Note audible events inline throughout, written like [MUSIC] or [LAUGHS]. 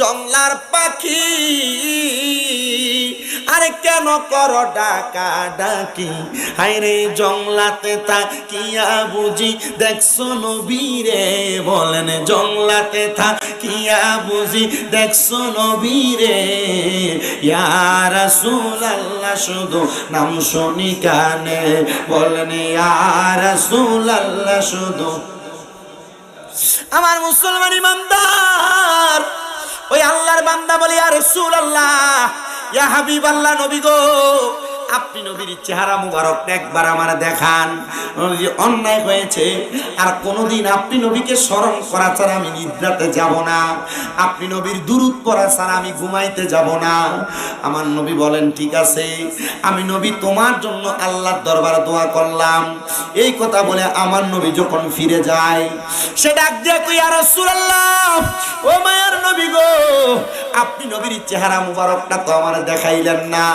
জংলার পাখি। আরে কেন কর ডাকা ডাকি? হাইরে জংলাতে থাকিয়া বুঝি, দেখছ নবীরে বলেন, জংলাতে থাকিয়া বুঝি, দেখছ নবীরে ইয়া রাসূলুল্লাহ, শুধু নাম শুনি কানে। বলেন, ইয়া রাসূলুল্লাহ, শুধু। আমার মুসলমান ইমানদার ওই আল্লাহর বান্দা বলি আর রসুল আল্লাহ ইয়া হাবিব আল্লাহ নবী গো আপনি নবীর চেহারা মুবারক একবার আমার দেখান। অন্যায় হয়েছে। আর কোনোদিন আপনি নবীকে স্মরণ করা ছাড়া আমি নিদ্রাতে যাব না। আপনি নবীর দুরুদ পড়া ছাড়া আমি ঘুমাইতে যাব না। আমার নবী বলেন, ঠিক আছে, আমি নবী তোমার জন্য আল্লাহর দরবারে দোয়া করলাম। এই কথা বলে আমার নবী যখন ফিরে যায়, সে ডাক কই আর ও নবী গো, আপনি নবীর চেহারা মুবারকটা তো আমার দেখাইলেন না।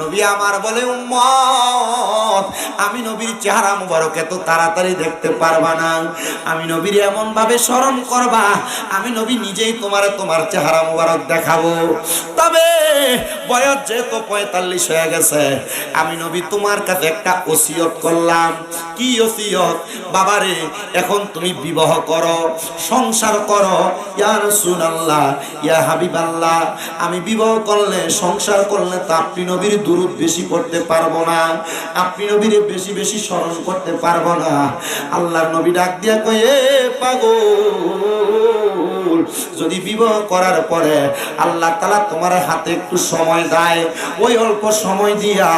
নবী আমার বলে, উম্মত, আমি নবীর চেহারা মুবারক এত তাড়াতাড়ি দেখতে পারবা না। আমি নবীর এমন ভাবে স্মরণ করবা, আমি নবী নিজেই তোমার তোমার চেহারা মুবারক দেখাবো। তবে বয়স যেহেতু পঁয়তাল্লিশ হয়ে গেছে, আমি নবী তোমার কাছে একটা ওসিয়ত করলাম। কি ওসিয়ত? বাবারে, এখন তুমি বিবাহ করো, সংসার করো। ইয়া রাসূলুল্লাহ, ইয়া হাবিবাল্লাহ, আমি বিবাহ করলে, সংসার করলে তো আপনি নবীর দুরূদ বেশি করতে পারব না। আপনি নবীর বেশি বেশি স্মরণ করতে পারব না। আল্লাহ নবী ডাক দিয়া কয়ে পাগল! যদি বিবাহ করার পরে আল্লাহ তালা তোমার হাতে একটু সময় দেয়, ওই অল্প সময় দিয়া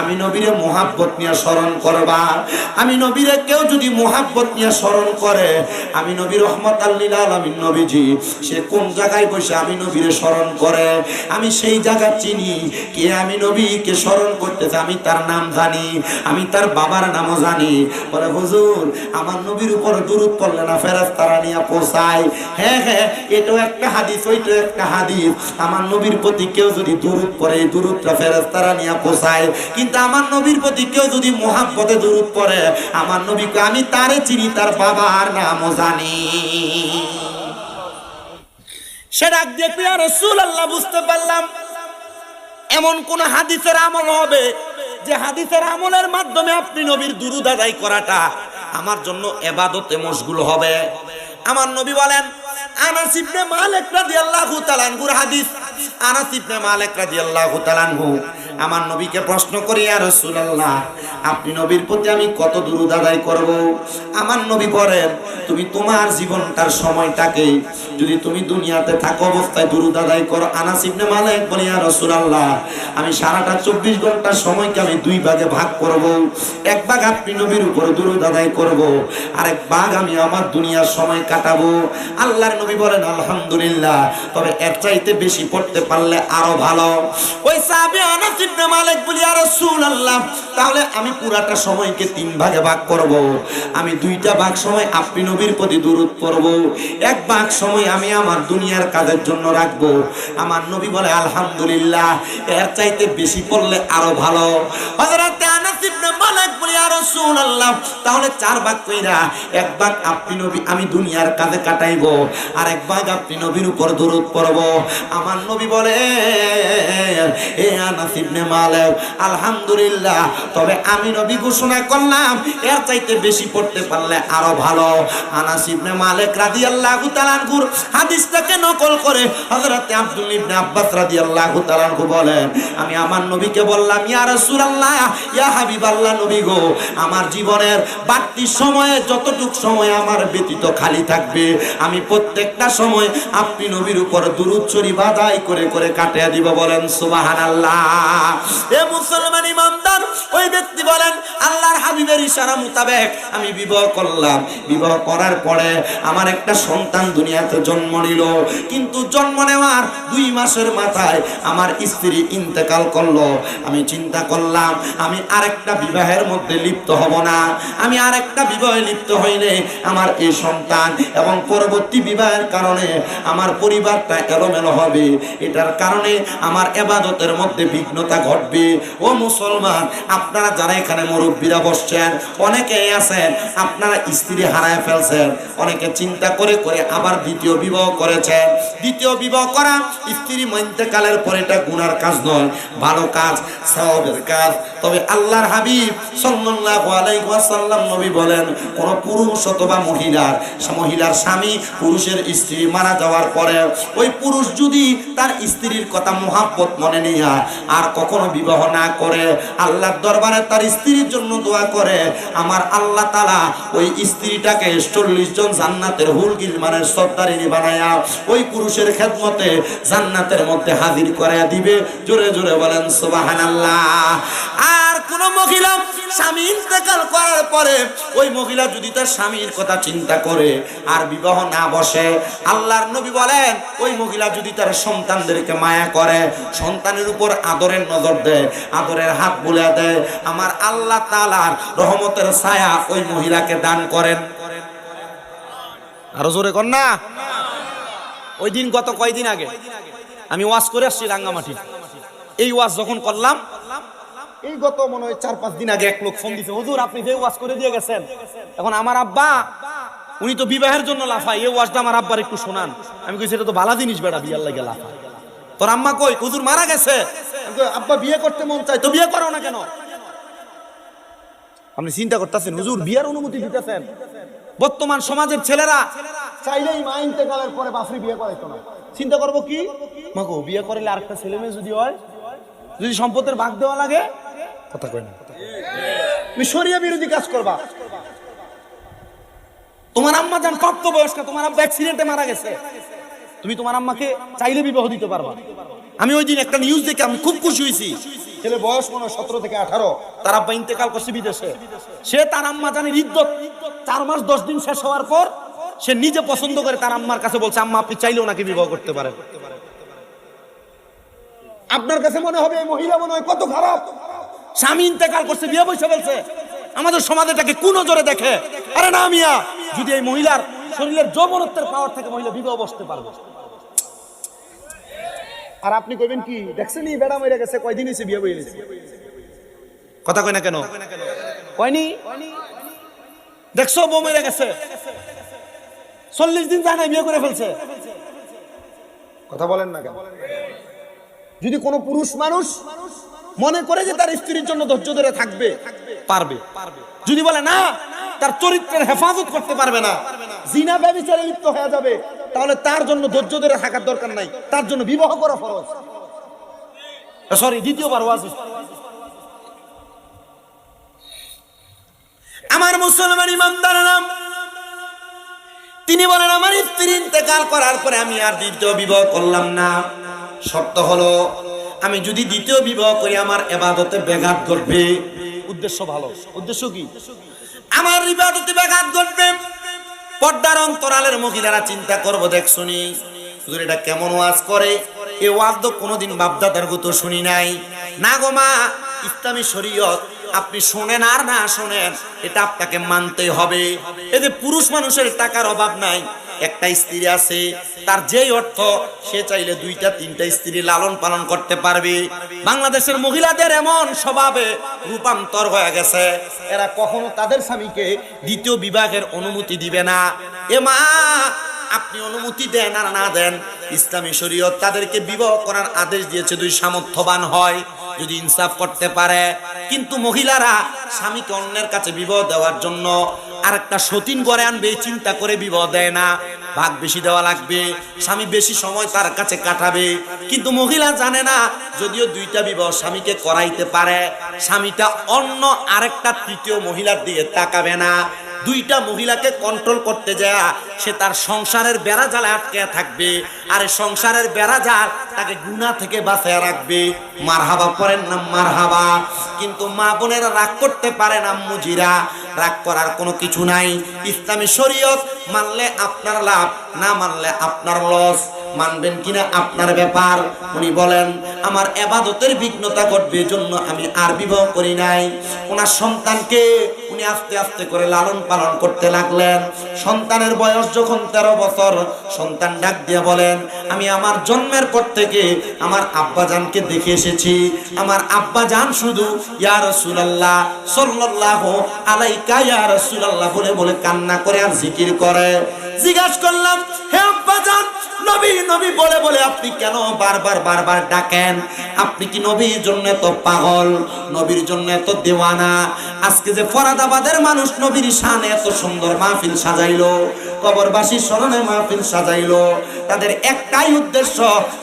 আমি নবীরে মোহাব্বত নিয়ে স্মরণ করবা। আমি নবীরে কেউ যদি মোহাব্বত নিয়ে স্মরণ করে, আমি নবী রহমত আল্লিল আলমিন নবীজি, সে কোন জায়গায় বসে আমি নবীরে স্মরণ করে? আমি সেই জায়গা চিনি, কে আমি নবীকে স্মরণ করতেছে আমি তার নাম জানি, আমি তার বাবার নামও জানি। বলে, হুজুর, আমার নবীর উপর দুরুদ পড়লে না ফেরাজ তারা নিয়ে পোষায় হ্যাঁ হ্যাঁ এটাও একটা হাদিস, ওইটাও একটা হাদিস। আমার নবীর প্রতি কেউ যদি দুরুদ পড়ে, এই তারা নিয়ে পোষায়। কিন্তু আমার নবীর প্রতি কেউ যদি মোহাব্বতে দুরুদ পড়ে, আমার নবীকে আমি তারে চিনি, তার বাবার নামও জানি। রসুল আল্লাহ বুঝতে পারলাম। এমন কোন হাদিসের আমল হবে যে হাদিসের আমলের মাধ্যমে আপনি নবীর দুরুদ আদায় করাটা আমার জন্য এবাদতে মশগুল হবে। আমার নবী বলেন, আনাস ইবনে মালিক রাদিয়াল্লাহু তাআলা আনহুর হাদিস। আনাস ইবনে মালিক রাদিয়াল্লাহু তাআলা আনহু আমার নবীকে প্রশ্ন করি আর রাসূলুল্লাহ, আপনি নবীর প্রতি আমি কত দুরুদ আদায় করব? আমার নবী বলেন, তুমি তোমার জীবনটার সময়টাকে যদি তুমি দুনিয়াতে থাকো অবস্থায় দুরুদ আদায় করো। আনাস ইবনে মালিক বলি আর রাসূলুল্লাহ, আমি সারাটা চব্বিশ ঘণ্টার সময়কে আমি দুই ভাগে ভাগ করব। এক ভাগ আপনি নবীর উপর দুরুদ আদায় করব আর এক ভাগ আমি আমার দুনিয়ার সময় কাটাবো। আল্লাহর নবী বলেন, আলহামদুলিল্লাহ, তবে এর চাইতে বেশি পড়তে পারলে আরও ভালো। ওই সাহাবী আনাস ইবনে মালিক বলি আর রাসূলুল্লাহ, তাহলে আমি পুরাটা সময়কে তিন ভাগে ভাগ করব। আমি দুইটা ভাগ সময় আপনি নবীর প্রতি দুরুদ পড়ব। এক ভাগ সময় আমি আমার দুনিয়ার কাজের জন্য রাখব। আমার নবী বলে, আলহামদুলিল্লাহ, এর চাইতে বেশি পড়লে আরও ভালো। হযরত আনাস ইবনে মালিক বলি আর রাসূলুল্লাহ, তাহলে চার ভাগ কইরা এক ভাগ আপনি নবী, আমি দুনিয়ার কাজে কাটাইবো, আর এক ভাগ আপনি নবীর উপর দরুদ পড়ব। আমার নবী বলে, এ আনাস ইবনে আলহামদুলিল্লাহ। তবে আমি নবী ঘোষণা করলাম, এর চাইতে বেশি পড়তে পারলে আরও ভালো। আনাস ইবনে মালিক রাদিয়াল্লাহু তাআলা আনহুর হাদিসটাকে নকল করে হযরত আব্দুল ইবনে আব্বাস রাদিয়াল্লাহু তাআলা আনহু বলেন, আমি আমার নবীকে বললাম, ইয়া রাসূলুল্লাহ, ইয়া হাবিবাল্লাহ নবী গো, আমার জীবনের বাড়তি সময়ে যতটুক সময় আমার ব্যতীত খালি থাকবে, আমি প্রত্যেকটা সময় আপনি নবীর উপর দুরুদ শরীফ আদায় করে করে কাটিয়ে দিব বলেন, সুবহানাল্লাহ। এ মুসলমান ইমানদার, ওই ব্যক্তি বলেন, আল্লাহর হাবিবের ইশারা মোতাবেক আমি বিবাহ করলাম। বিবাহ করার পরে আমার একটা সন্তান দুনিয়াতে জন্ম নিল। কিন্তু জন্ম নেওয়ার দুই মাসের মাথায় আমার স্ত্রী ইন্তেকাল করল। আমি চিন্তা করলাম, আমি আরেকটা বিবাহের মধ্যে লিপ্ত হব না। আমি আর একটা বিবাহে লিপ্ত হইলে আমার এই সন্তান এবং পরবর্তী বিবাহের কারণে আমার পরিবারটা এলোমেলো হবে। এটার কারণে আমার এবাদতের মধ্যে বিঘ্নতা ঘটবে। ও মুসলমান, আপনারা যারা এখানে মুরব্বীরা বসছেন অনেকেই আছেন, আপনারা স্ত্রী হারায় ফেলছেন, অনেকে চিন্তা করে করে আবার দ্বিতীয় বিবাহ করেছেন। দ্বিতীয় বিবাহ করা স্ত্রী মন্তেকালের পরে এটা গুনার কাজ নয়, ভালো কাজ সওয়াবের কাজ। তবে আল্লাহর হাবিব সাল্লাল্লাহু আলাইহি ওয়াসাল্লাম নবী বলেন, কোন পুরুষ অথবা মহিলার মহিলার স্বামী পুরুষের স্ত্রী মারা যাওয়ার পরে ওই পুরুষ যদি তার স্ত্রীর কথা মোহাব্বত মনে নিয়ে আর কখনো বিবাহ না করে, আল্লাহর দরবারে তার স্ত্রীর জন্য দোয়া করে, আমার আল্লাহ তালা ওই স্ত্রীটাকে চল্লিশ জন জান্নাতের হুলগির মানে সর্দারিনী বানায়া ওই পুরুষের খেদমতে জান্নাতের মধ্যে হাজির করে দিবে। জোরে জোরে বলেন সুবাহান আর কোন মহিলা স্বামী ইন্তেকাল করার পরে ওই মহিলা যদি তার স্বামীর কথা চিন্তা করে আর বিবাহ না বসে, আল্লাহর নবী বলেন, ওই মহিলা যদি তার সন্তানদেরকে মায়া করে, সন্তানের উপর আদরের নজর দেয়, আদরের হাত বুলে দেয়। আমার আল্লাহ তালার রহমতের ছায়া ওই মহিলাকে দান করেন। আরও জোরে কর না। ওই দিন গত কয়দিন আগে আমি ওয়াজ করে আসছি রাঙ্গামাটি। এই ওয়াজ যখন করলাম, এই গত মনে হয় চার পাঁচ দিন আগে এক লোক ফোন দিছে, হুজুর, আপনি যে ওয়াজ করে দিয়ে গেছেন, এখন আমার আব্বা, উনি তো বিবাহের জন্য লাফায়, এই ওয়াজটা আমার আব্বার একটু শোনান। আমি কইছি, এটা তো ভালো জিনিস বেড়া বিয়ার লাগে লাফায়। তোর আম্মা কই, হুজুর মারা গেছে। আব্বা বিয়ে করতে মন চাই তো বিয়ে করো না কেন? আপনি চিন্তা করতেছেন, হুজুর, বিয়ার অনুমতি দিতেছেন। বর্তমান সমাজের ছেলেরা চাইলেই মা ইন্তেকালের পরে বাফরি বিয়ে করাইতো না। চিন্তা করব কি? মাগো বিয়ে করলে আরেকটা ছেলে মেয়ে যদি হয়, যদি সম্পদের ভাগ দেওয়া লাগে, কথা কয় না। তুমি শরিয়া বিরোধী কাজ করবা। তোমার আম্মা যান প্রাপ্ত বয়স্ক তোমার আব্বা অ্যাক্সিডেন্টে মারা গেছে। তুমি তোমার আম্মাকে চাইলে বিবাহ দিতে পারবা। আমি ওই দিন একটা নিউজ দেখে আমি খুব খুশি হয়েছি। ছেলে বয়স মনে হয় সতেরো থেকে আঠারো। তার আব্বা ইন্তেকাল করছে বিদেশে। সে তার আম্মা জানের ইদ্যত চার মাস দশ দিন শেষ হওয়ার পর সে নিজে পছন্দ করে তার আম্মার কাছে বলছে, আম্মা, আপনি চাইলেও নাকি বিবাহ করতে পারেন। আপনার কাছে মনে হবে মহিলা মনে হয় কত খারাপ। স্বামী ইন্তেকাল করছে, বিয়ে বসে ফেলছে। আমাদের সমাজ এটাকে কোন নজরে দেখে। আরে না, মিয়া। যদি এই মহিলার শরীরের যৌবনত্বের পাওয়ার থেকে মহিলা বিবাহ বসতে পারবে। আর আপনি কইবেন কি দেখছেন এই বেড়া মরে গেছে কয়দিন হয়েছে বিয়ে গেছে? কথা কয় না কেন? কয়নি? দেখছ বউ মরে গেছে। চল্লিশ দিন যায় না বিয়ে করে ফেলছে। কথা বলেন না কেন? যদি কোনো পুরুষ মানুষ মনে করে যে তার স্ত্রীর জন্য ধৈর্য ধরে থাকবে পারবে। যদি বলে না তার চরিত্রের হেফাজত করতে পারবে না। জিনা ব্যবচারে লিপ্ত হয়ে যাবে। তাহলে তার জন্য ধৈর্য ধরে থাকার দরকার নাই। তার জন্য বিবাহ করা ফরজ। সরি দ্বিতীয়বার ওয়াজ আমার মুসলমান ইমানদার নাম তিনি বলেন, আমার স্ত্রী ইন্তেকাল করার পরে আমি আর দ্বিতীয় বিবাহ করলাম না। শর্ত হলো, আমি যদি দ্বিতীয় বিবাহ করি, আমার এবাদতে ব্যাঘাত ঘটবে। উদ্দেশ্য ভালো। উদ্দেশ্য কি? আমার ইবাদতে ব্যাঘাত ঘটবে। পর্দার অন্তরালের মহিলারা চিন্তা করব, দেখ শুনি। এটা কেমন ওয়াজ করে? এ ওয়াজ তো কোনোদিন বাপদাদার গত শুনি নাই। না গোমা ইসলামী শরীয়ত আপনি শোনেন আর না শোনেন, এটা আপনাকে মানতে হবে। এতে পুরুষ মানুষের টাকার অভাব নাই, একটা স্ত্রী আছে, তার যেই অর্থ, সে চাইলে দুইটা, তিনটা স্ত্রী লালন পালন করতে পারবে। বাংলাদেশের মহিলাদের এমন স্বভাবে রূপান্তর হয়ে গেছে, এরা কখনো তাদের স্বামীকে দ্বিতীয় বিবাহের অনুমতি দিবে না। এ মা আপনি অনুমতি দেন আর না দেন, ইসলামী শরীয়ত তাদেরকে বিবাহ করার আদেশ দিয়েছে দুই সামর্থ্যবান হয়, যদি ইনসাফ করতে পারে। কিন্তু মহিলারা স্বামীকে অন্যের কাছে বিবাহ দেওয়ার জন্য আর একটা সতীন করে আনবে চিন্তা করে বিবাহ দেয় না। ভাগ বেশি দেওয়া লাগবে, স্বামী বেশি সময় তার কাছে কাটাবে। কিন্তু মহিলা জানে না, যদিও দুইটা বিবাহ স্বামীকে করাইতে পারে, স্বামীটা অন্য আরেকটা তৃতীয় মহিলার দিকে তাকাবে না। দুইটা মহিলাকে কন্ট্রোল করতে যায়, সে তার সংসারের বেড়া জালে আটকে থাকবে। আর সংসারের বেড়া জাল তাকে গুণা থেকে বাঁচিয়ে রাখবে। মারহাবা করেন না মারহাবা। কিন্তু মা বোনেরা রাগ করতে পারে না মুজিরা রাগ করার কোনো কিছু নাই। ইসলামী শরীয়ত মানলে আপনার লাভ, না মানলে আপনার লস। মানবেন কিনা আপনার ব্যাপার? উনি বলেন, আমার এবাদতের বিঘ্নতা ঘটবে জন্য আমি আর বিবাহ করি নাই। ওনার সন্তানকে উনি আস্তে আস্তে করে লালন পালন করতে লাগলেন। সন্তানের বয়স যখন তেরো বছর, সন্তান ডাক দিয়ে বলেন, আমি আমার জন্মের পর থেকে আমার আব্বাজানকে দেখে এসেছি। আমার আব্বাজান শুধু, ইয়া রাসূলুল্লাহ, সাল্লাল্লাহু আলাইকা, ইয়া রাসূলুল্লাহ বলে বলে কান্না করে আর জিকির করে। জিজ্ঞাসা করলাম, হে আব্বাজান, নবী নবী বলে বলে আপনি কেন বারবার বারবার ডাকেন? আপনি কি নবীর জন্য তো পাগল? নবীর জন্য এত দেওয়ানা? আজকে যে ফরাদাবাদের মানুষ নবীর শানে এত সুন্দর মাহফিল সাজাইলো কবরবাসীর স্মরণে মাহফিল সাজাইল। তাদের একটাই উদ্দেশ্য,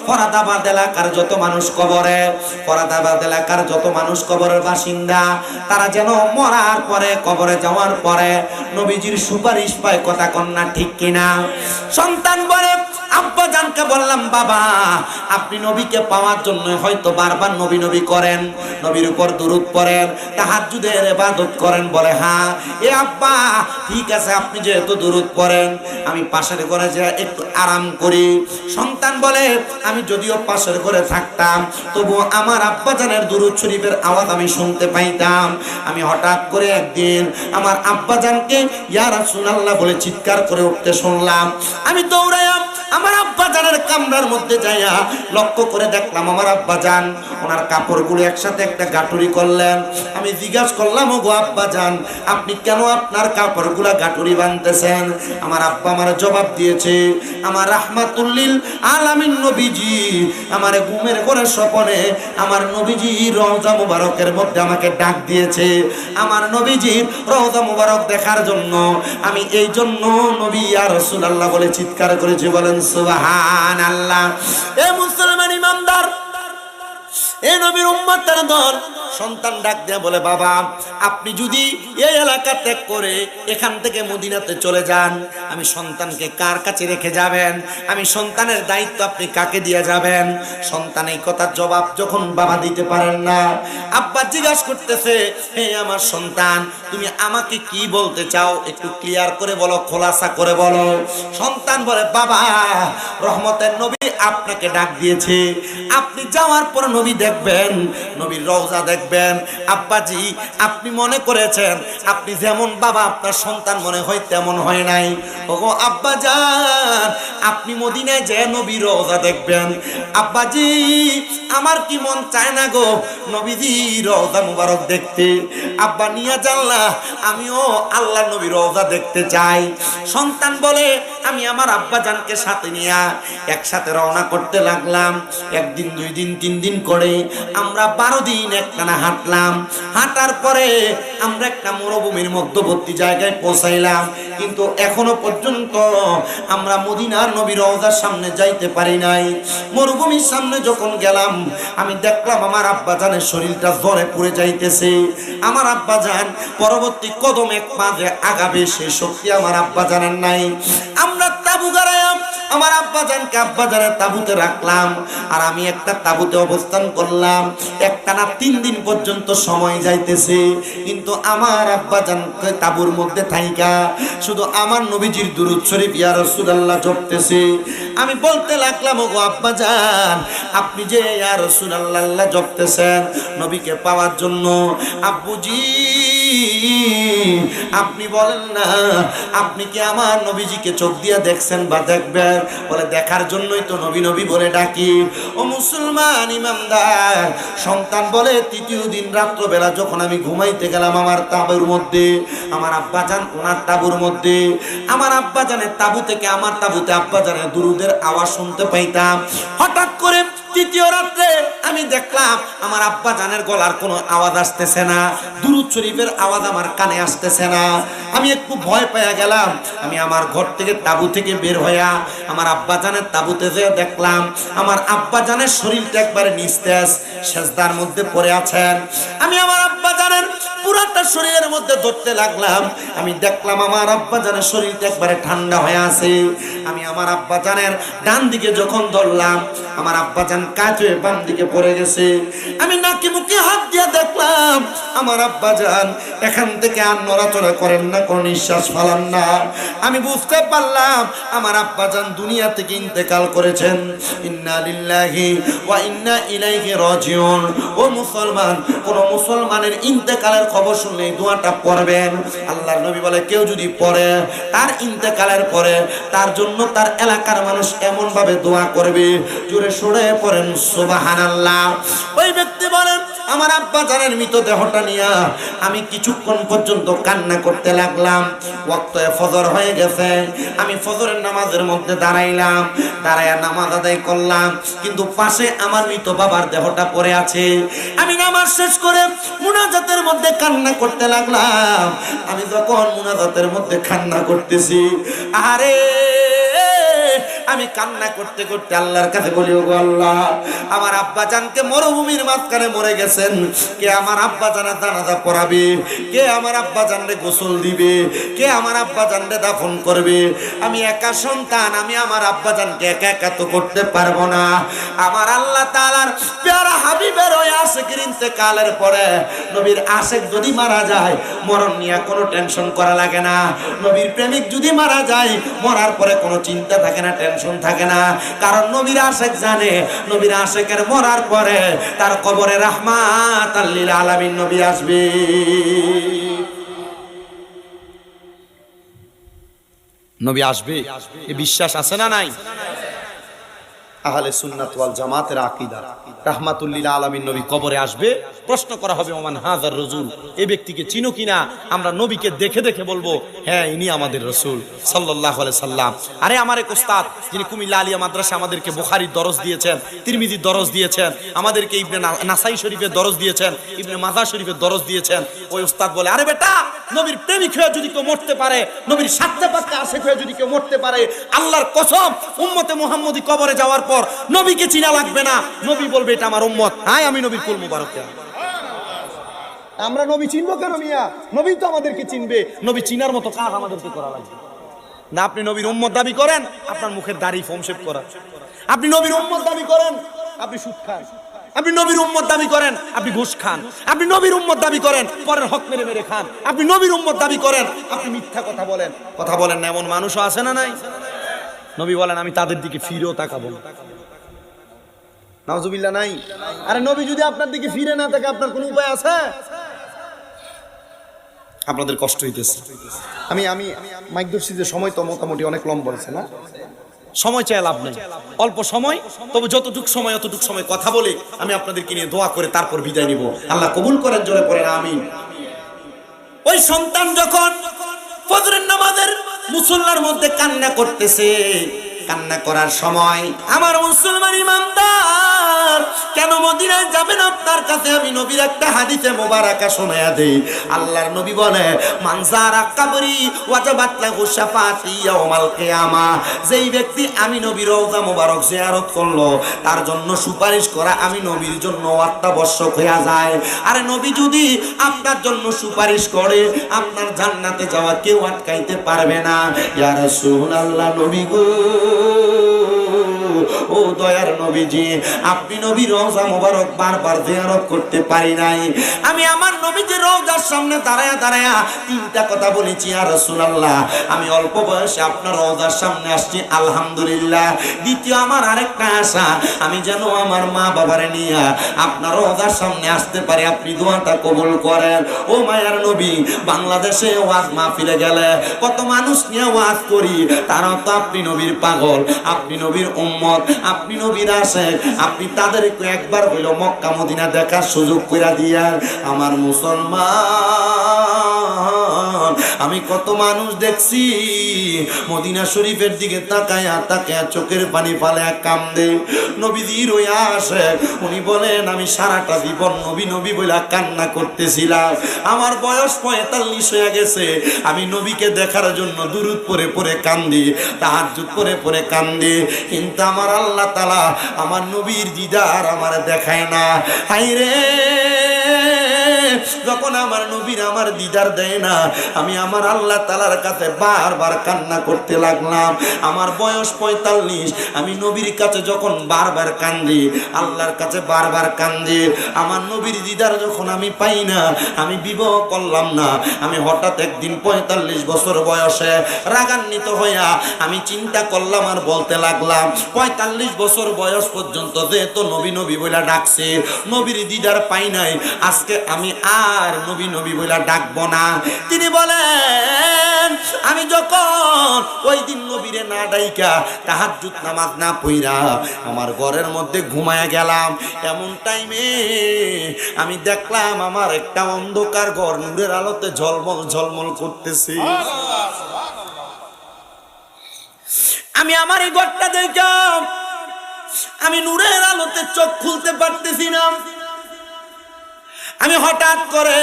ফরাদাবাদ এলাকার যত মানুষ কবরে, ফরাদাবাদ এলাকার যত মানুষ কবরের বাসিন্দা, তারা যেন মরার পরে, কবরে যাওয়ার পরে নবীজির সুপারিশ পায় কথা কন্যা ঠিক কিনা। সন্তান বলে আব্বা জানকে বললাম, বাবা, আপনি নবীকে পাওয়ার জন্য হয়তো বারবার নবী নবী করেন, নবীর উপর দুরুদ পড়েন, তাহাজ্জুদের ইবাদত করেন। বলে হ্যাঁ এ আব্বা, ঠিক আছে, আপনি যেহেতু দুরুদ পড়েন, আমি পাশের ঘরে যে একটু আরাম করি। সন্তান বলে, আমি যদিও পাশের ঘরে থাকতাম তবু আমার আব্বা জানের দুরুদ শরীফের আওয়াজ আমি শুনতে পাইতাম। আমি হঠাৎ করে একদিন আমার আব্বা জানকে, ইয়া রাসূলুল্লাহ বলে চিৎকার করে উঠতে শুনলাম। আমি দৌড়াইলাম আমার আব্বা জানের কামরার মধ্যে যাইয়া লক্ষ্য করে দেখলাম, আমার আব্বা যান ওনার কাপড়গুলো একসাথে একটা গাটুরি করলেন। আমি জিজ্ঞাসা করলাম ও গো আব্বা যান আপনি কেন আপনার কাপড়গুলা গাটুরি বানতেছেন আমার আব্বা আমার জবাব দিয়েছে, আমার রাহমাতুল্লিল আলামিন নবীজি, আমার ঘুমের ঘরে স্বপনে আমার নবীজি রওজা মুবারকের মধ্যে আমাকে ডাক দিয়েছে। আমার নবীজির রওজা মুবারক দেখার জন্য, আমি এই জন্য নবী আর রাসূলুল্লাহ বলে চিৎকার করেছি, বলেন সুবহানাল্লাহ। এ মুসলমান ইমানদার এ নবীর উম্মত তার দল। সন্তান ডাক বলে, বাবা, আপনি যদি এই এলাকা ত্যাগ করে এখান থেকে মদিনাতে চলে যান, আমি সন্তানকে কার কাছে রেখে যাবেন? আমি সন্তানের দায়িত্ব আপনি কাকে দিয়ে যাবেন? সন্তান এই কথার জবাব যখন বাবা দিতে পারেন না, আব্বা জিজ্ঞাসা করতেছে, হে আমার সন্তান, তুমি আমাকে কি বলতে চাও? একটু ক্লিয়ার করে বলো, খোলাসা করে বলো। সন্তান বলে, বাবা, রহমতের নবী আপনাকে ডাক দিয়েছে। আপনি যাওয়ার পর নবী দেখবেন, নবীর রওজা দেখবেন। আব্বাজি, আপনি মনে করেছেন, আপনি যেমন বাবা, আপনার সন্তান মনে হয় তেমন হয় নাই। ওগো আব্বা যান আপনি মদিনায় যে নবীর রওজা দেখবেন। আব্বাজি, আমার কি মন চায় না গো নবীজি রওজা মুবারক দেখতে। আব্বা নিয়া জানলা, আমিও আল্লাহ নবীর রওজা দেখতে চাই। সন্তান বলে, আমি আমার আব্বা জানকে সাথে নিয়া একসাথে রওনা করতে লাগলাম। একদিন, দুই দিন, তিন দিন করে আমরা বারো দিন একটানা হাঁটলাম। হাঁটার পরে আমরা একটা মরুভূমির মধ্যবর্তী জায়গায় পৌঁছাইলাম। কিন্তু এখনও পর্যন্ত আমরা মদিনার নবী রওজার সামনে যাইতে পারি নাই। মরুভূমির সামনে যখন গেলাম, আমি দেখলাম আমার আব্বা জানের শরীরটা জ্বরে পড়ে যাইতেছে। আমার আব্বা জান পরবর্তী কদম এক পা যে আগাবে, সে শক্তি আমার আব্বা জানের নাই। আমরা তাবু গাড়াইলাম আমার আব্বা জানকে আব্বা জানের তাবুতে রাখলাম আর আমি একটা তাবুতে অবস্থান করলাম। একটানা তিন দিন পর্যন্ত সময় যাইতেছে, কিন্তু আমার আব্বা জানকে তাবুর মধ্যে থাইকা। শুধু আমার নবীজির দুরুদ শরীফ, ইয়া রাসূলুল্লাহ, জপতেছে। আমি বলতে লাগলাম, ওগো আব্বা জান, আপনি যে ইয়া রাসূলুল্লাহ জপতেছেন নবীকে পাওয়ার জন্য আব্বুজি আপনি বলেন না, আপনি কি আমার নবীজিকে চোখ দিয়ে দেখছেন বা দেখবেন? বলে, দেখার জন্যই তো নবী নবী বলে ডাকি, ও মুসলমান ইমামদার সন্তান বলে তৃতীয় দিন রাত্রবেলা যখন আমি ঘুমাইতে গেলাম আমার তাবুর মধ্যে, আমার আব্বা জান ওনার তাবুর মধ্যে, আমার আব্বা জানের তাবু থেকে আমার তাবুতে আব্বা জানের দুরুদের আওয়াজ শুনতে পাইতাম। হঠাৎ করে তৃতীয় রাত্রে আমি দেখলাম আমার আব্বা জানের গলার কোনো আওয়াজ আসতেছে না, দুরুদ শরীফের আওয়াজ আমার কানে আসতেছে না। আমি একটু ভয় পেয়ে গেলাম। আমি আমার ঘর থেকে তাবু থেকে বের হইয়া আমার আব্বা জানের তাবুতে যেয়ে দেখলাম, আমার আব্বা জানের শরীরটা একবারে নিস্তেজ, সেজদার মধ্যে পড়ে আছেন। আমি আমার আব্বা জানের পুরাটা শরীরের মধ্যে ধরতে লাগলাম। আমি দেখলাম আমার আব্বা জানের শরীরটা একবারে ঠান্ডা হয়ে আছে। আমি আমার আব্বা জানের ডান দিকে যখন ধরলাম, আমার আব্বাজান কাজ হয়ে বাম দিকে পড়ে গেছে। আমি নাকি মুখে হাত দিয়ে দেখলাম, আমার আব্বাজান এখান থেকে আর নড়াচড়া করেন না, কোনো নিঃশ্বাস ফালান না। আমি বুঝতে পারলাম, আমার আব্বাজান দুনিয়া থেকে ইন্তেকাল করেছেন। ইন্না লিল্লাহি ওয়া ইন্না ইলাইহি রাজিউন। ও মুসলমান, কোন মুসলমানের ইন্তেকালের খবর শুনলে দোয়াটা পড়বেন। আল্লাহর নবী বলে, কেউ যদি পড়ে, তার ইন্তেকালের পরে তার জন্য তার এলাকার মানুষ এমন ভাবে দোয়া করবে। জোরে সরে পড়েন, সুবহানাল্লাহ। ওই ব্যক্তি বলেন আমার আব্বা জানের মৃতদেহটা নিয়ে আমি কিছুক্ষণ পর্যন্ত কান্না করতে লাগলাম। ওয়াক্ত ফজর হয়ে গেছে। আমি ফজরের নামাজের মধ্যে দাঁড়াইলাম। দাঁড়াইয়া নামাজ আদায় করলাম। কিন্তু পাশে আমার মৃত বাবার দেহটা পড়ে আছে। আমি নামাজ শেষ করে মুনাজাতের মধ্যে কান্না করতে লাগলাম। আমি যখন মুনাজাতের মধ্যে কান্না করতেছি আরে আমি কান্না করতে করতে আল্লাহর কাছে বলি, ওগো আল্লাহ, আমার আব্বা জানকে মরুভূমির মাঝখানে মরে গেছেন। কে আমার আব্বা জানা জানাজা পড়াবে? কে আমার আব্বা জানরে গোসল দিবে? কে আমার আব্বা জানরে দাফন করবে? আমি একা সন্তান, আমি আমার আব্বা জানকে একা একা তো করতে পারব না। আমার আল্লাহ তাআলার পেয়ারা হাবিবের ওই আশেকের ইন্তেকালের পরে নবীর আশেক যদি মারা যায়, মরণ নিয়ে কোনো টেনশন করা লাগে না। নবীর প্রেমিক যদি মারা যায়, মরার পরে কোনো চিন্তা থাকে না, টেনশন থাকে না। কারণ নবীর আশেক জানে, নবীর আশেকের মরার পরে তার কবরে রাহমাত আল্লিল আলামিন নবী আসবে। নবী আসবে? এ বিশ্বাস আছে না নাই? আহলে সুন্নাত ওয়াল জামাতের আকীদা। রাহমাতুল্লিল আলামিন নবী কবরে আসবে? প্রশ্ন করা হবে, ওমান হাজার রসুল এই ব্যক্তিকে চিনো কিনা? আমরা নবীকে দেখে দেখে বলব হ্যাঁ ইনি আমাদের রসুল আলাইহি সাল্লাম। আরে আমার এক ওস্তাদ যিনি কুমিল্লা আলিয়া মাদ্রাসা আমাদেরকে বুখারীর দরজ দিয়েছেন, তিরমিজির দরজ দিয়েছেন, আমাদেরকে ইবনে নাসাই শরীফের দরজ দিয়েছেন, ইবনে মাজাহ শরীফের দরজ দিয়েছেন, ওই ওস্তাদ বলে, আরে বেটা, নবীর প্রেমিক হয়ে যদি কেউ মরতে পারে, নবীর সাথে পাক্কা আশেক হয়ে যদি কেউ মরতে পারে, আল্লাহর কসম, উম্মতে মোহাম্মদী কবরে যাওয়ার পর নবীকে চিনা লাগবে না। নবী বলবে, এটা আমার উম্মত। হ্যাঁ আমি নবীর কুল মুবারক। আমরা নবী চিনবো কেন মিয়া? নবী তো আমাদেরকে চিনবে। নবী চিনার মতো কাজ আমাদেরকে করা লাগবে। না, আপনি নবীর উম্মত দাবি করেন, আপনার মুখের দাড়ি ফোম শেপ করা। আপনি নবীর উম্মত দাবি করেন, আপনি সুদ খান। আপনি নবীর উম্মত দাবি করেন, আপনি ঘুষ খান। আপনি নবীর উম্মত দাবি করেন, পরের হক মেরে মেরে খান। আপনি নবীর উম্মত দাবি করেন, আপনি মিথ্যা কথা বলেন। কথা বলেন না, এমন মানুষও আছে না নাই? নবী বলেন, আমি তাদের দিকে ফিরেও তাকাবো না। নাউজুবিল্লাহ, নাই? আরে নবী যদি আপনার দিকে ফিরে না থাকে আপনার কোনো উপায় আছে? আপনাদের কষ্ট হইতেছে। আমি আমি মাইক ধরছি যে সময় তো মোটামুটি অনেক লম্বা হয়েছে না? সময় চাই লাভ নেই। অল্প সময় তবে যতটুক সময় অতটুক সময় কথা বলে আমি আপনাদেরকে নিয়ে দোয়া করে তারপর বিদায় নিব। আল্লাহ কবুল করেন জোরে পড়েন আমি ওই সন্তান যখন ফজরের নামাজের মুসল্লার মধ্যে কান্না করতেছে কান্না করার সময় আমার মুসলমান ইমানদার, কেন মদিনায় যাবেন আপনার কাছে আমি নবীর একটা হাদিসে মোবারকা শোনায়া দেই। আল্লাহর নবী বলে মানজারা কাবরি ওয়াজাবাত লাহু ইয়াউমাল কিয়ামা যেই ব্যক্তি আমি নবীর রওজা মোবারক জিয়ারত করল, তার জন্য সুপারিশ করা আমি নবীর জন্য অত্যাবশ্যক হয়ে যায়। আরে নবী যদি আপনার জন্য সুপারিশ করে, আপনার জান্নাতে যাওয়া কেউ আটকাইতে পারবে না। ইয়া রাসূলুল্লাহ, নবী গো। Ooh. ও দয়ার নবীজি, আপনি নবী রওজা মোবারক বারবার জিয়ারত করতে পারি নাই। আমি আমার নবীজির রওজার সামনে দাঁড়ায়া দাঁড়ায়া তিনটা কথা বলেছি আর রাসূলুল্লাহ। আমি অল্প বয়সে আপনার রওজার সামনে আসছি, আলহামদুলিল্লাহ। দ্বিতীয় আমার আরেকটা আশা, আমি যেন আমার মা বাবারে নিয়ে আপনার রওজার সামনে আসতে পারি, আপনি দোয়াটা কবুল করেন। ও মায়ার নবী, বাংলাদেশে ওয়াজ মাহফিলে গেলে কত মানুষ নিয়ে ওয়াজ করি তারা তো আপনি নবীর পাগল, আপনি নবীর উম্মত। আপনি নবীর আশেক আপনি তাদেরকে একবার হইল মক্কা মদিনা দেখার সুযোগ করে দিয়ার। আমার মুসলমান, আমি কত মানুষ দেখছি, মদিনা শরীফের দিকে তাকায়া তাকায়া চোখের পানি এক কাম দে নবীজির ওই আসে, উনি বলেন, আমি সারাটা জীবন নবী নবী বলে কান্না করতেছিলাম। আমার বয়স পঁয়তাল্লিশ হয়ে গেছে। আমি নবীকে দেখার জন্য দুরুদ পরে পরে কান্দি, তাহাজ্জুদ পরে পরে কান্দি। কিন্তু আমার আল্লাহ তালা আমার নবীর দিদার আমার দেখায় না। হাই রে! যখন আমার নবীর আমার দিদার দেয় না, আমি আমার আল্লাহ তালার কাছে বারবার কান্না করতে লাগলাম। আমার বয়স পঁয়তাল্লিশ, আমি নবীর কাছে যখন বারবার কান্দি, আল্লাহর কাছে বারবার কান্দি, আমার নবীর দিদার যখন আমি পাই না, আমি বিবাহ করলাম না, আমি হঠাৎ একদিন পঁয়তাল্লিশ বছর বয়সে রাগান্বিত হইয়া আমি চিন্তা করলাম আর বলতে লাগলাম, পঁয়তাল্লিশ বছর বয়স পর্যন্ত যেহেতু নবী নবী বইলা ডাকছে, নবীর দিদার পাই নাই, আজকে আমি আর নবী নবী বইলা ডাকবো না। তিনি বলেন, আমি যখন ওই দিন নবীরে না ডাইকা, তাহাজ্জুদ নামাজ না পইরা আমার ঘরের মধ্যে ঘুমায়া গেলাম। এমন টাইমে আমি দেখলাম আমার একটা অন্ধকার ঘর নূরের আলোতে ঝলমল ঝলমল করতেছি। আমি আমার এই ঘরটা দেখলাম। আমি নূরের আলোতে চোখ খুলতে পারতেছি না। আমি হঠাৎ করে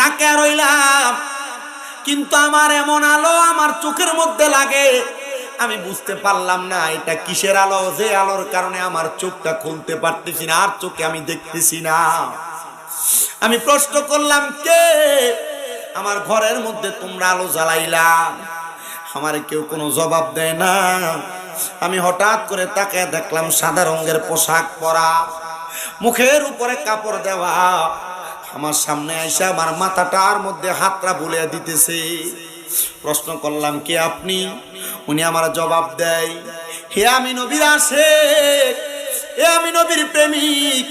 তাকে রইলাম। কিন্তু আমার এমন আলো আমার চোখের মধ্যে লাগে, আমি বুঝতে পারলাম না এটা কিসের আলো, যে আলোর কারণে আমার চোখটা খুলতে পারতেছি না আর চোখে আমি দেখতেছি না। আমি প্রশ্ন করলাম, কে? আমার ঘরের মধ্যে তোমরা আলো জ্বালাইলা? আমার কেউ কোনো জবাব দেয় না। আমি হঠাৎ করে তাকে দেখলাম সাদা রঙের পোশাক পরা। মুখের উপরে কাপড় দেওয়া। আমার সামনে আইসা আমার মাথাটার মধ্যে হাতটা বুলিয়ে দিতেছে। প্রশ্ন করলাম, কে আপনি? উনি আমার জবাব দেয়, হে আমি নবীর আসে হে আমি নবীর প্রেমিক।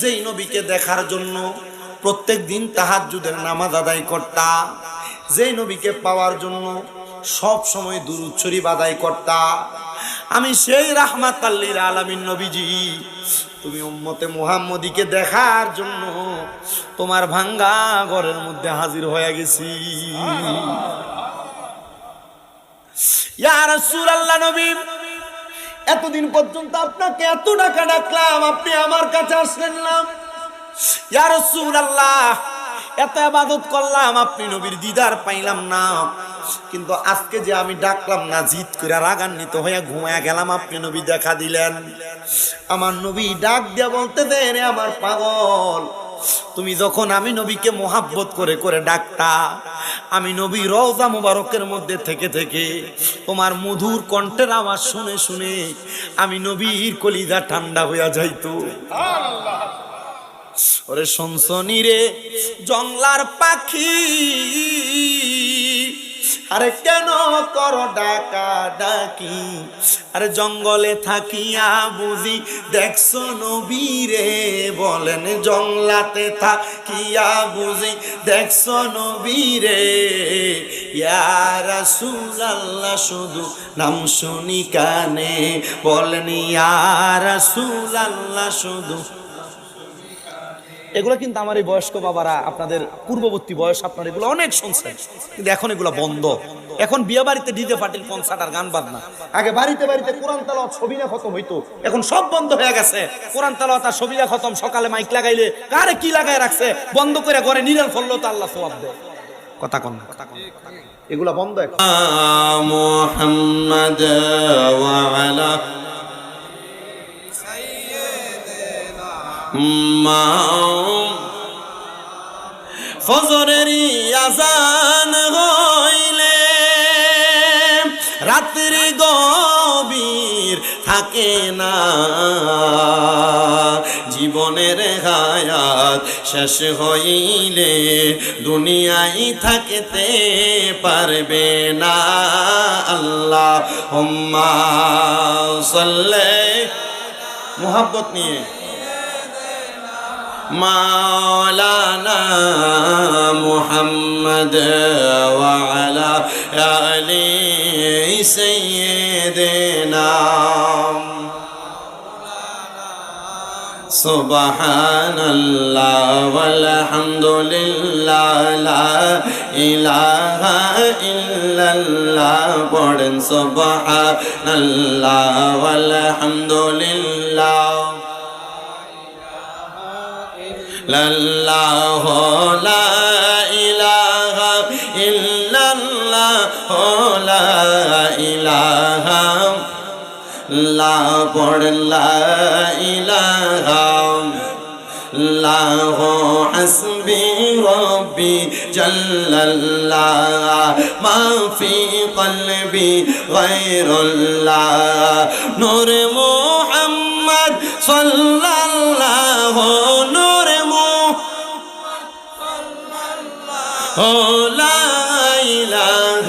যেই নবীকে দেখার জন্য প্রত্যেক দিন তাহাজ্জুদের নামাজ আদায় করতা যেই নবীকে পাওয়ার জন্য সব সময় শরীফ আদায় করতা আমি সেই রাহমাত আলামিন নবীজি। তুমি উম্মতে মুহাম্মদীকে দেখার জন্য তোমার ভাঙ্গা ঘরের মধ্যে হাজির হয়ে গেছি। এতদিন পর্যন্ত আপনাকে এত টাকা ডাকলাম, আপনি আমার কাছে আসলেন না। রাসূলুল্লাহ, এত আবাদত করলাম, আপনি নবীর দিদার পাইলাম না। কিন্তু আজকে যে আমি ডাকলাম না জিত করে রাগান্বিত হয়ে ঘুমায়া গেলাম, আপনি নবী দেখা দিলেন। আমার নবী ডাক দিয়া বলতে দেন আমার পাগল। তুমি যখন আমি নবীকে মোহাব্বত করে করে ডাকতা, আমি নবী রওজা মুবারকের মধ্যে থেকে থেকে তোমার মধুর কণ্ঠের আওয়াজ শুনে শুনে আমি নবীর কলিজা ঠান্ডা হইয়া যাইতো। ওরে সনসনি রে, জংলার পাখি। আরে কেন কর ডাকা ডাকি আরে জঙ্গলে থাকিয়া বুঝি দেখছ নবীরে বলেন জংলাতে থাকিয়া বুঝি দেখছ নবীরে। ইয়া রাসূলুল্লাহ, শুধু নাম শুনি কানে। বলেন, ইয়া রাসূলুল্লাহ, শুধু এগুলো কিন্তু আমার এই বয়স্ক বাবারা, আপনাদের পূর্ববর্তী বয়স আপনার এগুলো অনেক শুনছেন। কিন্তু এখন এগুলো বন্ধ। এখন বিয়ে বাড়িতে ডিজে পার্টির কনসার্ট আর গান বাজনা। আগে বাড়িতে বাড়িতে কোরআন তালা ছবি না খতম হইতো। এখন সব বন্ধ হয়ে গেছে। কোরআন তালা তার ছবি না খতম, সকালে মাইক লাগাইলে কারে কি লাগাই রাখছে? বন্ধ করে ঘরে নিরাল ফললো তো আল্লাহ সবাব দেয় কথা কন কথা কন এগুলা বন্ধ এখন। ফজরের আজান হইলে রাত্রি গভীর থাকে না। জীবনের হায়াত শেষ হইলে দুনিয়ায় থাকতে পারবে না। আল্লাহ হুম্মা সাল্লে মোহাব্বত নিয়ে مولانا محمد وعلى علي سيدنا سبحان الله والحمد لله لا إله إلا الله قرن سبحان الله والحمد لله লাল্লাহ লা ইলাহা ইল্লাল্লাহ লা ইলাহা লা পড় লা ইলাহা الله حسبي ربي جل الله ما في قلبي غير الله نور محمد صلى الله نور لا إله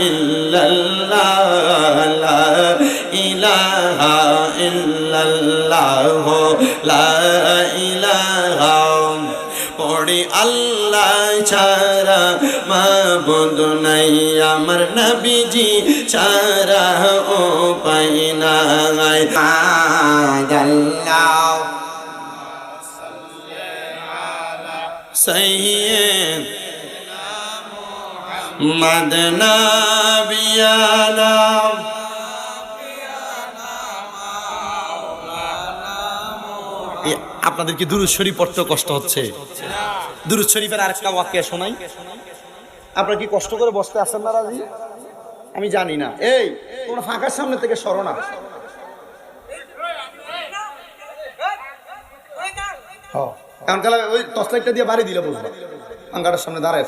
إلا الله لا إله إلا الله لا إله পড়ি আল্লাহ ছাড়া মাবুদ নাই আমার নবীজি ছাড়া ও পাই নাই আল্লাহ সৈয়দ মদনা আপনাদের কি দুরুদ শরীফ পড়তে কষ্ট হচ্ছে। দুরুদ শরীফের আরেকটা ওয়াক্য শোনাই। আপনারা কি কষ্ট করে বসতে আসেন না রাজি? আমি জানি না। এই তোমরা ফাঁকার সামনে থেকে সরো না। কারণ ওই টর্চ লাইটটা দিয়ে বাড়ি দিলে বুঝবা। পাঙ্কাটার সামনে দাঁড়ায়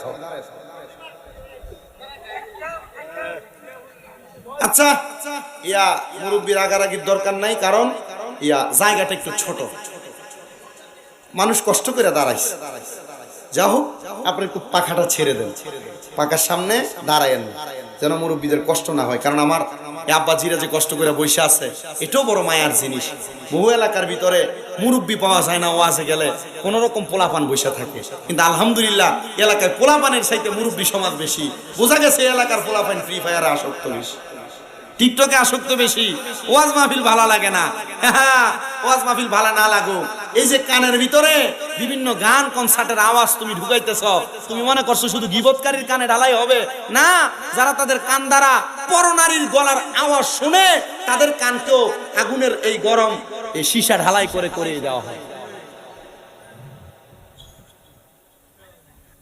আচ্ছা ইয়া মুরব্বীর আগারাগির দরকার নাই, কারণ ইয়া জায়গাটা একটু ছোট। মানুষ কষ্ট করে দাঁড়াইছে। যা হোক, আপনি একটু পাখাটা ছেড়ে দেন। পাখার সামনে দাঁড়ায়েন যেন মুরব্বীদের কষ্ট না হয়। কারণ আমার আব্বাজিরা যে কষ্ট করে বসে আছে, এটাও বড় মায়ার জিনিস। বহু এলাকার ভিতরে মুরব্বী পাওয়া যায় না, ওয়াজে গেলে কোন রকম পোলাপান বসে থাকে। কিন্তু আলহামদুলিল্লাহ, এলাকায় পোলাপানের সাইতে মুরব্বী সমাজ বেশি। বোঝা গেছে এলাকার পোলাপান ফ্রি ফায়ারে আসক্ত বেশি। টিকটকে আসক্ত বেশি। ওয়াজ মাহফিল ভালো লাগে না। [LAUGHS] ওয়াজ মাহফিল ভালো না লাগো এই যে কানের ভিতরে বিভিন্ন গান, কনসার্টের আওয়াজ তুমি ঢুকাইতেছ, তুমি মনে করছ শুধু গিবতকারীর কানে ঢালাই হবে? না, যারা তাদের কান দ্বারা পরনারীর গলার আওয়াজ শুনে, তাদের কানকেও আগুনের এই গরম, এই সীসা ঢালাই করে করে দেওয়া হয়।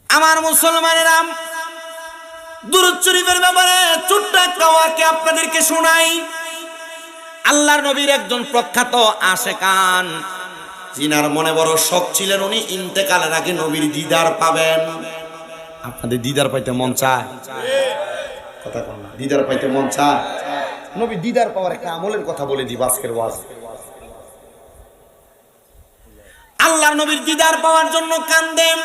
আমার মুসলমানেরাম দুরুদ শরীফের ব্যাপারে ছোট্ট একটা আপনাদেরকে শোনাই। আল্লাহর নবীর একজন প্রখ্যাত আশেকান জিনার মনে বড় শখ ছিলেন উনি ইন্তেকালের আগে নবীর দিদার পাবেন। আপনাদের দিদার পাইতে মন চায়? দিদার পাইতে মন চায়? নবী দিদার পাওয়ার একটা আমলের কথা বলে দিব আজকের ওয়াজ। আল্লাহর নবীর দিদার পাওয়ার জন্য কান্দেন।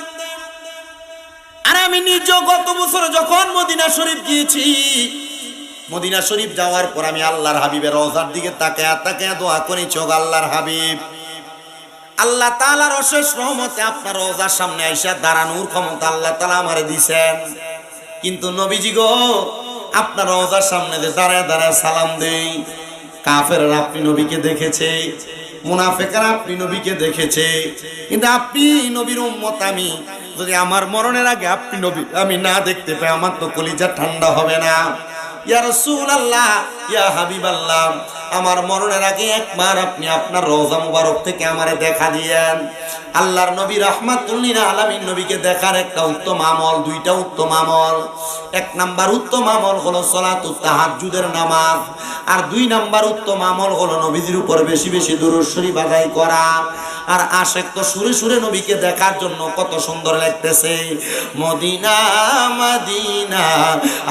আর আমি নিজ গত বছর যখন মদিনা শরীফ গিয়েছি, মদিনা শরীফ যাওয়ার পর আমি আল্লাহর হাবিবের রোজার দিকে তাকায় তাকায় দোয়া করি, চোখ আল্লাহর হাবিব। আল্লাহ তাআলার অশেষ রহমতে আপনার রোজার সামনে আইসা দাঁড়ানোর ক্ষমতা আল্লাহ তাআলা আমারে দিছেন। কিন্তু নবীজি গো, আপনার রোজার সামনে যে দাঁড়ায় দাঁড়ায় সালাম দেই। কাফেররা আপনি নবীকে দেখেছে, মুনাফেকরা আপনি নবীকে দেখেছে। কিন্তু আপনি নবীর উম্মত আমি যদি আমার মরণের আগে আপনি নবী, আমি না দেখতে পাই, আমার তো কলিজা ঠান্ডা হবে না। ইয়া রাসূলুল্লাহ ইয়া হাবিবাল্লাহ, আমার মরণের আগে একবার আপনি আপনার রওজা মুবারক থেকে আমারে দেখা দিয়েন। আল্লাহর নবী রাহমাতুল্লিল আলামিন নবীকে দেখার একটা উত্তম আমল, দুইটা উত্তম আমল। এক নাম্বার উত্তম আমল হলো সলাতুত তাহাজ্জুদের নামাজ, আর দুই নাম্বার উত্তম আমল হলো নবীজির উপর বেশি বেশি শরীফ আদায় করা। আর আশেক তো সুরে সুরে নবীকে দেখার জন্য কত সুন্দর লাগতেছে। মদিনা মদিনা,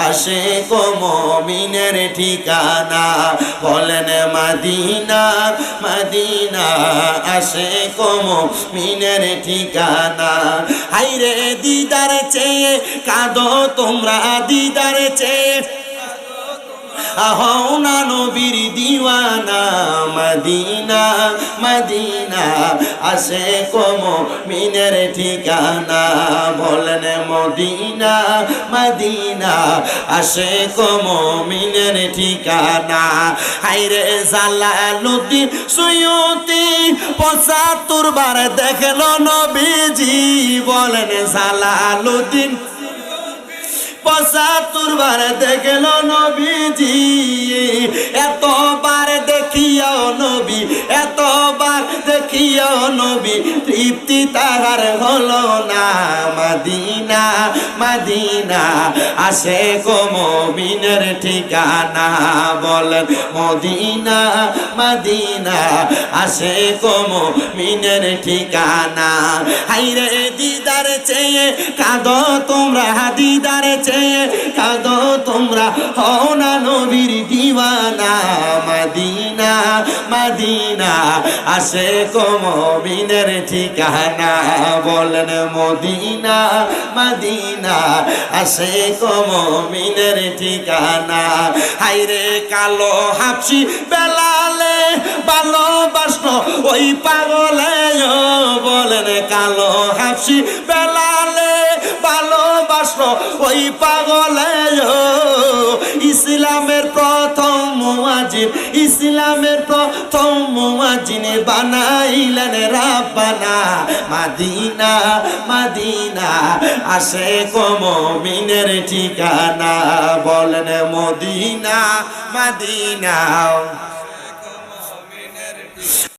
আশেক মমিনের ঠিকানা বলেন, মাদিনা মাদিনা, আসে কম মিনের ঠিকানা। হাইরে দিদার চেয়ে, কাঁদো তোমরা দিদার চেয়ে। আহনা নবীর দিওয়ানা মদিনা মদিনা আসে কম মিনের ঠিকানা। বলেন মদিনা মদিনা আসে কম মিনের ঠিকানা। হাইরে জালালুদ্দিন সুয়ুতি পঁচাত্তর বার দেখল নবীজি। বলেন জালালুদ্দিন পঁচাত্তর বার দেখল নবীজি। এতবার দেখিয়াও নবী, এতবার দেখিয়াও নবী, তৃপ্তি তাহার হলো না। মাদিনা মাদিনা, আসে কমিনের ঠিকানা বল মদিনা, মাদিনা, আসে কমিনের ঠিকানা। হাইরে চেয়ে, কাঁদো তোমরা দিদার চেয়ে, কাঁদো তোমরা হও না নবীর দিওয়ানা। মাদিনা মাদিনা আসে কমিনের ঠিকানা। বলেন মদিনা, মাদিনা আসে কমিনের ঠিকানা। হাইরে কালো হাপসি বেলালে ভালোবাসন ওই পাগলে বলেন কালো হাপসি বেলালে। ভালোবাসন ওই পাগলে ইসলামের প্রথম মুয়াজিন ইসলামের প্রথম মুয়াজিন বানাইলেন রাব্বানা। মাদিনা মাদিনা, আসে কমিনের ঠিকানা। বলেন মদিনা, মাদিনা।